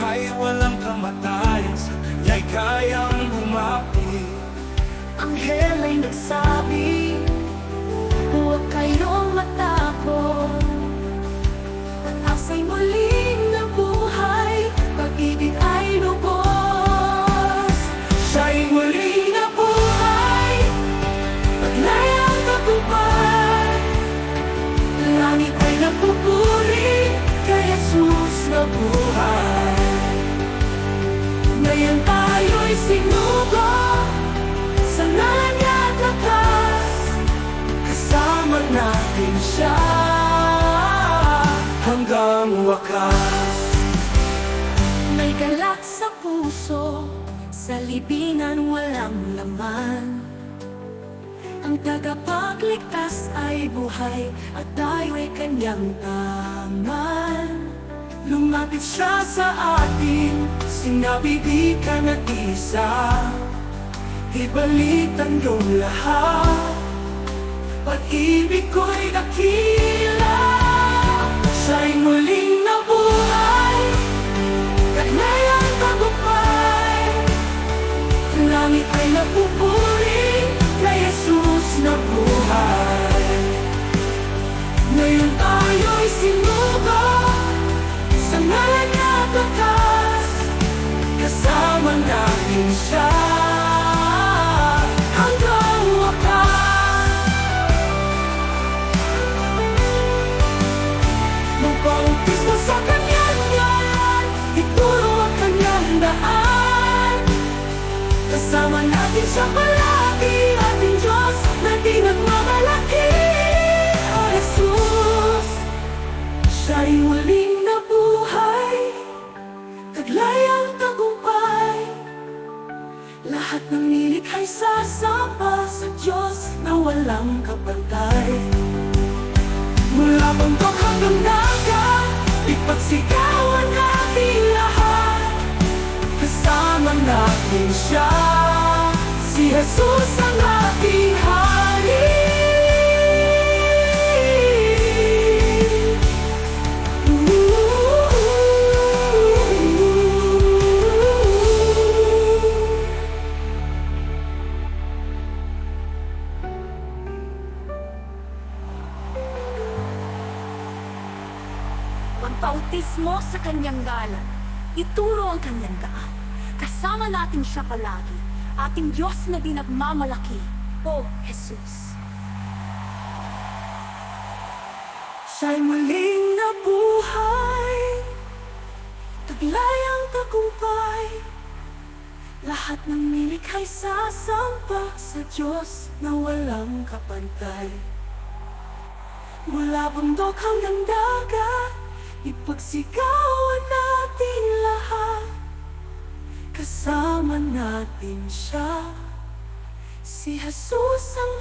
buhay walang kamatayan Sa kanya'y kayang humapit. Ang hela'y nagsabi Huwag kayong matakot. At asa'y muling nabuhay Pag-ibig ay lubos. Siya'y muling nabuhay At layang tagumpay. Langit ay napupuri Kay Jesus na buhay ngayon tayo'y sinugo Sa ngalan niya at lakas Kasama natin siya Hanggang puso Sa libingan walang laman. Ang tagapagligtas ay buhay at tayo'y kanyang tangan. Lumapit siya sa atin, sinabi di ka nag-isa. Ibalik ang iyong lahat, pag-ibig ko'y dakila. Siya'y muling siya palagi Ating Diyos na di nagmamalaki. O Jesus Siya'y muling nabuhay. Taglay ang tagumpay. Lahat ng nilikhay sasamba Sa Diyos na walang kapantay. Mula bundok hanggang dagat Ipagsigawan natin lahat. Kasama natin siya Si Jesus ang ating hari Pagbautismo sa kanyang galan, ituro ang kanyang daan. Kasama natin siya palagi, ating Diyos na di nagmamalaki, O Jesus. Siya'y muling nabuhay. Taglay ang tagumpay. Lahat ng nilikhay sasamba Sa Diyos na walang kapantay. Mula bundok hanggang dagat Ipagsigawan natin natin siya. Si Jesus ang